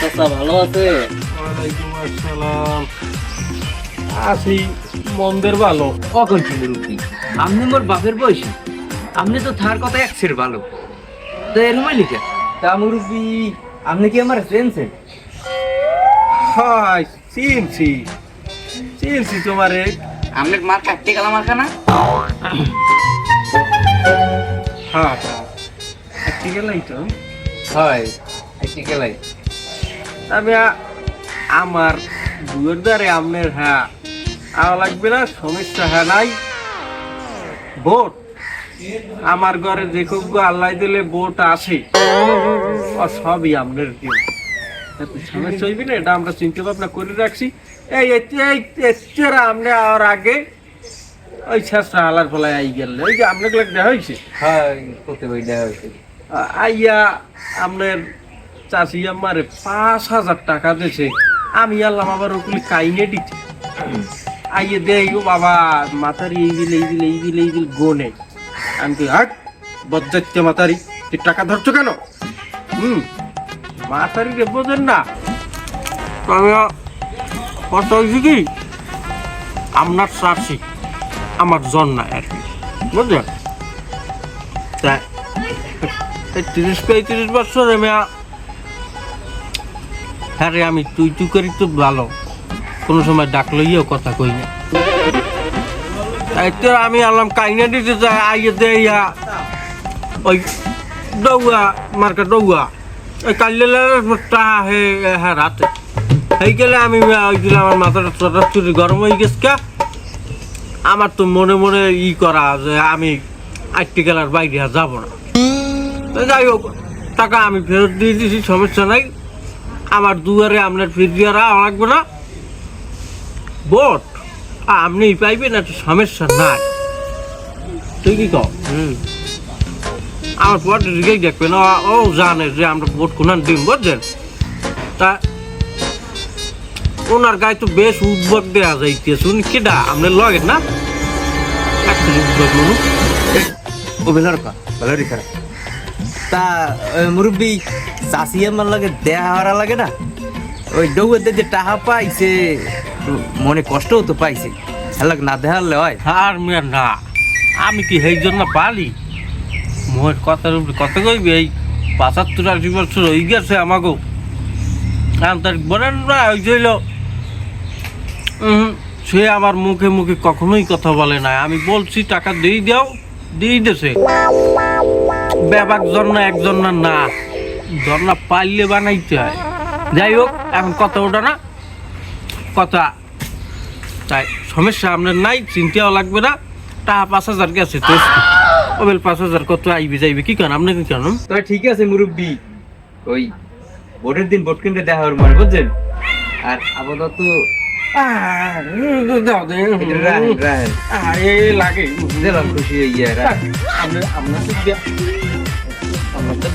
চাচা ভালো আছে? ওয়ালাইকুম আসসালাম। আছি মন্দের ভালো। কখন ছিল রুপি। আপনি মোর বাপের বয়সী। আপনি তো থার কথা এক সের ভালো। তো এরকম লিখে। তা আপনি কি আমার চেনছেন হাই চিনছি। চিনছি তোমারে। আপনার মার কাটতে গেলাম আর খানা হ্যাঁ হ্যাঁ একটি গেলাই তো। হয়। আমি আমার দুয়ের দ্বারে আপনার হ্যাঁ। আওয়া লাগবে না সমস্যা হ্যাঁ নাই। ভোট। আমার ঘরে যে খুব আল্লাহ দিলে ভোট আসে সবই আপনার দিন সমস্যা হইবি না এটা আমরা চিন্তা ভাবনা করে রাখছি। এই এতে- আপনি আর আগে ওই শেষটা হালার ফলায় আই গেল। ওই যে আপনাকে দেখা হয়েছে হয় করতে পারি দেখা হয়েছে আইয়া আপনার চাষি আমারে পাঁচ হাজার টাকা দিয়েছে। আমি আল্লাহ আবার ওগুলি কাইনে দিচ্ছি আইয়ে দেই ও বাবা মাথারি এই দিল এই দিল এই দিল এই দিল, গোনে। আমি কি হাট বজ্জাচ্ছে মাথারি তুই টাকা ধরছো কেন? হুম মাথারি রে বোঝেন না। তবে কথা হয়েছে কি? আপনার চাষি, আমার জন্মায় আর কি। বুঝলেন? তা তিরিশ পঁয়ত্রিশ বছর আ- হ্যাঁ আমি তুই তুই করি তো ভালো। কোনো সময় ডাক লইয়াও কথা কই না। এতে আমি আলাম কাইনা দিতে যাই আইয়ে দে ইয়া। ওই দৌয়া মার্কেট দৌয়া। ওই কাল্লে হে হ্যাঁ রাতে। এই গেলে আমি ওই দিলে আমার মাথাটা চটাচুরি গরম হয়ে গেছে আমার তো মনে মনে ই করা যে আমি আটটি গেলার বাইরে যাব না। তো যাই হোক, টাকা আমি ফেরত দিয়ে দিয়েছি সমস্যা নাই। আমার দুয়ারে আপনার ফিরিয়ে রাখা লাগবে না। বট আপনি পাইবেন একটা সমস্যা নাই। তুই কি কও? হুম। আমার পর দিকেই দেখবেন ও ও জানে যে আমরা ভোট কোনান দিন বুঝছেন? তা ওনার গায়ে তো বেশ উদ্যোগ দেওয়া যাইতেছে। উনি কেডা? আপনার লগে না? একটা উদ্যোগ মানুষ ও বেলার কা খারাপ। তা মুরব্বি চাষি আমার লাগে দেহা হারা লাগে না। ওই ডৌয়ের যে টাহা পাইছে, মনে কষ্টও তো পাইছে। হেলাক না দেখালে হয়। আর মেয়ে, না। আমি কি সেই জন্য পালি? মোর কথার উপরে কথা কইবি, এই পঁচাত্তর আশি বছর হয়ে গেছে আমাকেও তার বলেন না ওই ছিল সে আমার মুখে মুখে কখনোই কথা বলে না আমি বলছি, টাকা দিয়ে দাও, দিয়ে দেছে। ব্যাপার জন্য একজন না। জন্না পাইলে বানাইতে হয়। যাই হোক এখন কথা ওটা না কথা। তাই সমস্যা আপনার নাই চিন্তাও লাগবে না। টাকা পাঁচ হাজার গেছে তো ওবেল পাঁচ হাজার কত আইবি যাইবে কি কেন আপনি কি কেন তো ঠিক আছে মুরব্বি। ওই ভোটের দিন ভোট কিনতে দেখা হওয়ার মানে বুঝছেন? আর আপাতত রাহেন। লাগে। খুশি হয়ে গিয়ে আপনার আপনার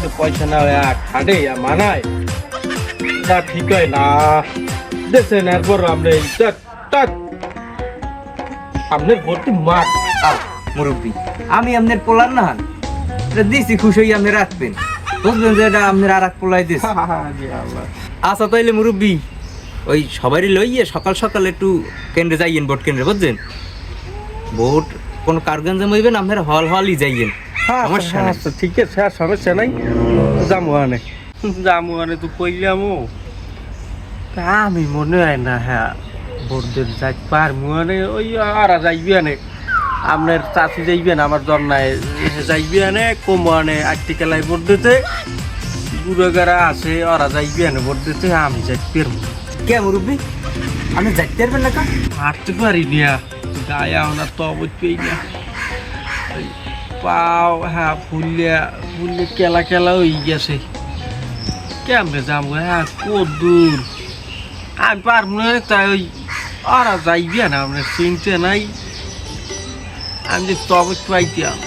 তো আমার তো তো পয়সা না খাটে মানায়। না ঠিক হয় না। দেশেন এরপর তা তা আপনার ভর্তি মাঠ মুরব্বি আমি আপনার পোলার না হন। দিছি খুশি হয়ে আপনি রাখবেন। বুঝবেন যে এটা আপনার আর এক পোলাই দিস আচ্ছা তাইলে মুরব্বি ওই সবারই লইয়ে সকাল সকাল একটু কেন্দ্রে যাইয়েন ভোট কেন্দ্রে বুঝছেন? ভোট কোনো কারগঞ্জে মইবেন আপনার হল হলই যাইয়েন। সমস্যা নাই। আচ্ছা ঠিক আছে আর সমস্যা নাই। যামু আনে। যামু আনে তো কইলামও আমি মনে হয় না হ্যাঁ ভোটদের যাই পারমু আনে। ওই আর যাইবি আনে। আপনার চাষি যাইবেন আমার জন্নায় যাইবি আনে কমু আনে আটটি কেলায় ভোট দিতে। বুড়োগারা আছে ওরা যাইবি আনে ভোট দিতে আমি যাই পেরমু। কে মুরব্বি? আমি যাইতে পারবেন না কা হাঁটতে পারি না গায়ে আমার তো অবশ্যই না। পাও হ্যাঁ ফুললে ফুললে কেলা কেলা হয়ে গেছে। কেমনে যাব হ্যাঁ কত দূর। আমি পারব না তাই ওই ওরা যাইবে না আপনার চিনতে নাই। আমি যে তবে পাইতাম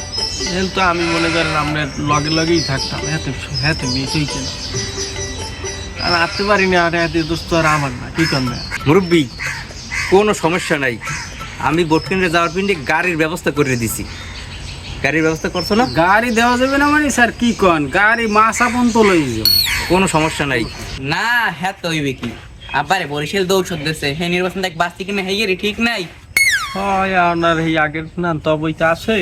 তাহলে তো আমি মনে করেন আপনার লগে লগেই থাকতাম হ্যাঁ হ্যাঁ মিস হইতে না। আর আসতে পারিনি আর এত দোস্ত আর আমার না, কি করবে মুরব্বি, কোনো সমস্যা নাই। আমি ভোট কেন্দ্রে যাওয়ার পিন্ডে গাড়ির ব্যবস্থা করে দিছি। গাড়ির ব্যবস্থা করছ না? গাড়ি দেওয়া যাবে না মানে স্যার কি কন? গাড়ি মাছ আপন তো লই যাব কোনো সমস্যা নাই। না হ্যাঁ তো হইবে কি? আবারে বরিশাল দৌড় সদস্য হে নির্বাচন দেখ বাঁচতি কিনা হেগেরি ঠিক নাই। হয় আপনার এই আগের না তবই তো আছে।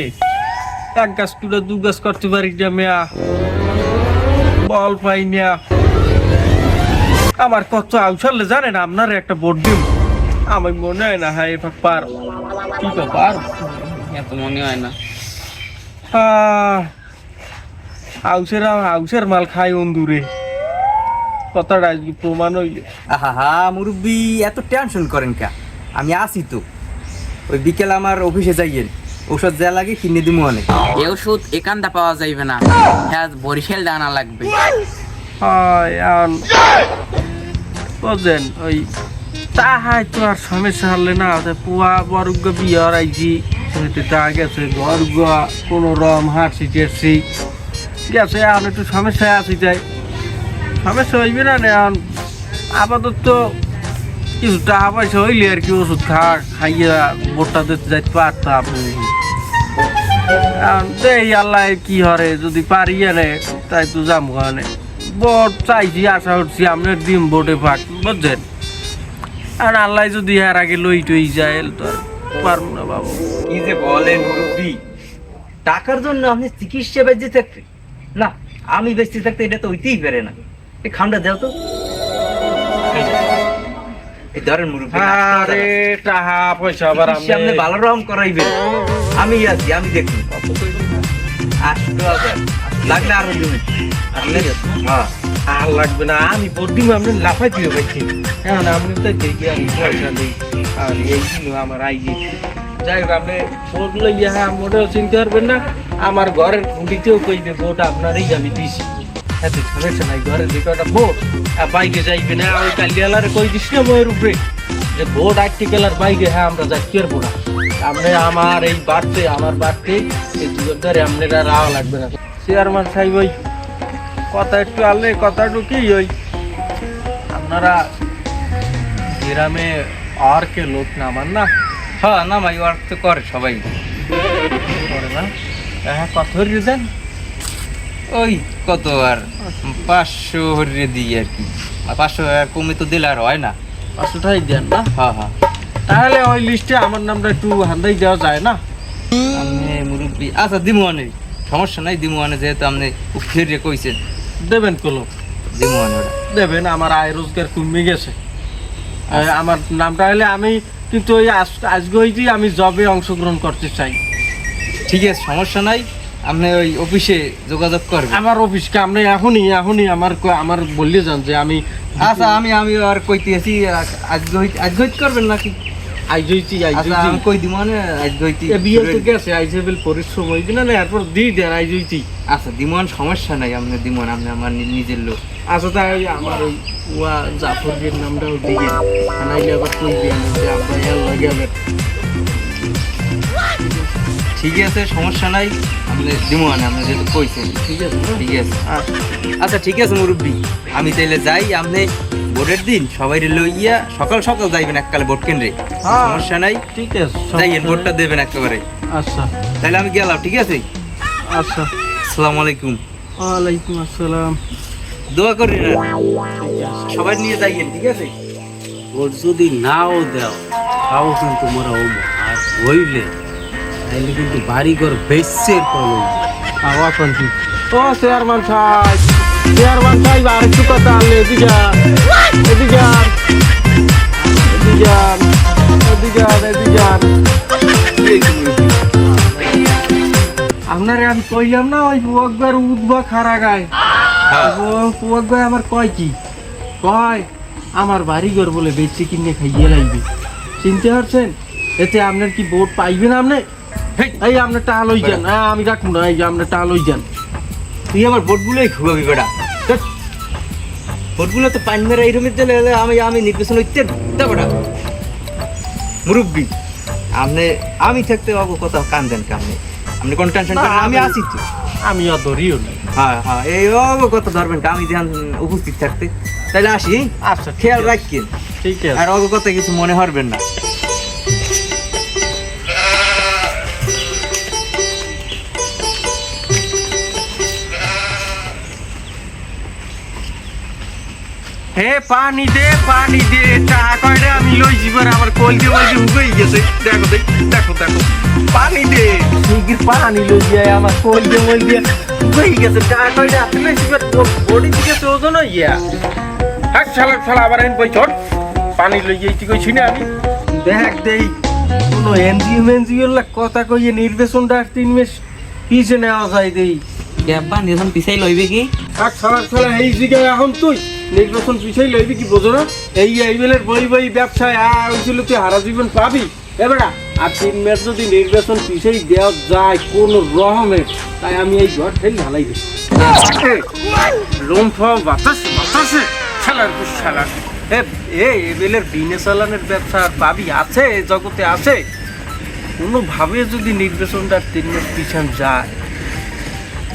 এক গাছ তুলে দু গাছ করতে পারি না মেয়া। বল পাই না। আমার কত আউসালে জানেন আপনার একটা বোর্ড দিম। আমার মনে হয় না হ্যাঁ এবার পার কি ব্যাপার? এত মনে হয় না। আহ, আউসের আউসের মাল খাই অন্দুরে। কথাটা আজকে প্রমাণ হইলে। আহা মুরব্বি এত টেনশন করেন কা আমি আসি তো। ওই বিকেল আমার অফিসে যাইয়েন। ঔষধ যা লাগে কিনে দিমু অনেক। এ ওষুধ একান্দা পাওয়া যাইবে না। হ্যাঁ বরিশাল দানা লাগবে। হয় বুঝলেন ওই তাহাই তো আর সমস্যা হলে না পুয়া বর্গ বিয়ার আইছি সেটা তা গেছে বর্গ, কোনো রম, হাঁটছি, টেরছি। গেছে এখন একটু সমস্যায় আসি যাই সমস্যা হইবে না এখন। আপাতত কিছু টাকা পয়সা হইলে আর কি ওষুধ খা খাইয়া বোটটা দিতে যাইতে পারতাম। দেই আল্লাহ কি হরে, যদি পারি এনে, তাই তো যাম ওখানে বোট চাইছি, আশা করছি আপনার ডিম বোটে ফাঁক বুঝছেন? আর আল্লাহ যদি এর আগে লই টই যায় তো আর পারব না বাবু। কি যে বলেন মুরব্বি টাকার জন্য আপনি চিকিৎসা বেঁচে থাকতে না আমি বেঁচে থাকতে এটা তো হইতেই পারে না। এই খামটা দাও তো। এই ধরেন মুরব্বি আরে টাকা পয়সা আবার চিকিৎসা আপনি ভালো রকম করাইবেন। আমি আছি আমি হাজার লাগলে আরও হ্যাঁ। আর লাগবে না। আমি বোট আপনি লাফাই দিয়ে পাচ্ছি হ্যাঁ আপনি তো দেখি আমি পয়সা নেই আর এই আমার আই গেছে যাই হোক, আপনি বোট লইয়া হ্যাঁ মোটেও চিনতে পারবেন না। আমার ঘরের খুঁটিতেও কইবে বোট আপনারই আমি দিছি। এত সমস্যা নাই ঘরের দিকে একটা বোট আর বাইকে যাইবে না, ওই কালিয়ালারে কই দিস না বইয়ের উপরে? যে বোট আর্টিকেলার বাইকে হ্যাঁ আমরা যাচ্ছি আর বোনা আপনি আমার এই বাড়তে, আমার বাড়তে, এই দুজন ধরে আপনারা রাওয়া লাগবে না। চেয়ারম্যান সাহেব, ওই কথা একটু আনলে কথা একটু কি ওই। আপনারা গ্রামে আর কে লোক নামান না? হ্যাঁ না ভাই ওয়ার্ক তো করে সবাই। করে না? হ্যাঁ কত হরিয়ে দেন? ওই কত আর পাঁচশো হরিয়ে দিই আর কি। আর পাঁচশো আর কমে তো দিলে আর হয় না। পাঁচশো টাকাই দেন না? হ্যাঁ হ্যাঁ। তাহলে ওই লিস্টে আমার নামটা একটু হান্দাই দেওয়া যায় না? আপনি মুরব্বী আচ্ছা দিমুয়ানে সমস্যা নাই দিমুয়ানে যেহেতু আপনি ফিরে কইছেন। দেবেন কলো দেবেন আমার আয় রোজগার কমে গেছে। আমার নামটা হলে আমি কিন্তু ওই আজ- আজকে হইতেই আমি জবে অংশগ্রহণ করতে চাই। ঠিক আছে সমস্যা নাই। আপনি ওই অফিসে যোগাযোগ করবেন। আমার অফিসকে আপনি এখনই এখনই আমার আমার বললে যান যে আমি আচ্ছা আমি আমি আর কইতে আছি আজকে আজকে করবেন নাকি? আইজইছি আইজইছি আমি কই দিব আজকে এ বিয়ে তো গেছে আইজেবেল পরিশ্রম হইবে না না এরপর দিই দেন আইজইছি আচ্ছা দিমন সমস্যা নাই আপনি দিমন আপনি আমার নি- নিজের লোক। আচ্ছা তাই আমার ওই ওয়া নামটাও দিয়ে আনাইলে আবার কই দিয়ে যে আপনার লাগে ঠিক আছে সমস্যা নাই। আপনি দিমন আপনি যেহেতু কইছেন ঠিক আছে ঠিক আছে। আচ্ছা ঠিক আছে মুরব্বী আমি তাইলে যাই আপনি ভোটের দিন সবাই লইয়া সকাল সকাল যাইবেন এককালে ভোট কেন্দ্রে। হ্যাঁ। সমস্যা নাই। ঠিক আছে যাইয়েন ভোটটা দেবেন একেবারে। আচ্ছা। তাহলে আমি গেলাম ঠিক আছে? আচ্ছা। আসসালামু আলাইকুম। ওয়ালাইকুম আসসালাম। দোয়া করি না। সবাই নিয়ে যাইয়েন ঠিক আছে? ভোট যদি নাও দাও তাও কিন্তু মোরা ওম আর হইলে তাইলে কিন্তু বাড়িঘর বেচের প্রবলেম আওয়া কান্তি ও চেয়ারম্যান সাহেব। চেয়ারম্যান সাহেব আর একটু কথা আনলে এদিকে এদিকে এদিকে এদিকে এদিকে। আপনারে আমি কইলাম না ওই পুয়াকবার উদ্বা খারা গায় পুয়াকবার আমার কয় কি? কয় আমার বাড়ি ঘর বলে বেচে কিনে খাইয়ে লাগবে চিনতে পারছেন? এতে আপনার কি ভোট পাইবেন আপনি? এই টাকা লই যান। হ্যাঁ। আমি রাখব না এই যে টাকা লই যান। তুই আমার বেটা। তো পান মেরা এইরকমের দিলে হলে আমি আমি নির্বাচন হইতে বেটা মুরব্বী আপনি আমি থাকতে বাবু কথা কান দেন কে আপনি? কোন টেনশন করেন আমি আছি তো। আমি আর ধরিও না। হ্যাঁ হ্যাঁ এই বাবু কথা ধরবেন আমি ধ্যান উপস্থিত থাকতে। তাহলে আসি আচ্ছা খেয়াল রাখেন। ঠিক আছে। আর অগ কথা কিছু মনে হরবেন না। হে পানি দে পানি দে টাকা কয়টা আমি লই যাবার আমার কলকে বলছে উগেই গেছে। দেখো দেখো দেখো পানি দে। শিগগির পানি লই যায় আমার কলকে বলছে উগেই গেছে টাকা কয়টা আপনি লই যাবার বডি থেকে তো ওজন ইয়া হাক শালা শালা আবার এন চট পানি লই যাইছি কইছি না আমি? দেখ দেই কোনো এনজিও মেনজিওর লাগ কথা কইয়ে নির্বাচনটা আর তিন মাস পিছে নেওয়া যায় দেই। আব্বা নির্বাচন পিছাই লইবে কি? এক সারা সারা এই জায়গায় এখন তুই। নির্বাচন পিছাই লইবি কি বোঝো না? এই এইবেলের বই বই ব্যবসায় আর হয়েছিল তুই হারা জীবন পাবি। এবারা আর তিন মাস যদি নির্বাচন পিছাই দেওয়া যায় কোন রকমের তাই আমি এই ঘর ঠেলে ঢালাই দিই লোম ফাও বাতাস, বাতাসে। শালার পুষ এ এবেলের বিনে চালানের ব্যবসা পাবি, আছে জগতে আছে। কোনোভাবে যদি নির্বাচনটা তিন মাস পিছান যায়।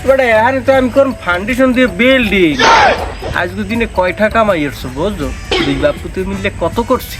এবারে এখানে তো আমি কোন ফাউন্ডেশন দিয়ে বিল্ডিং আজকের দিনে কয়টা কামাই এসছো বুঝছ দুই বাপু তুমি মিললে কত করছি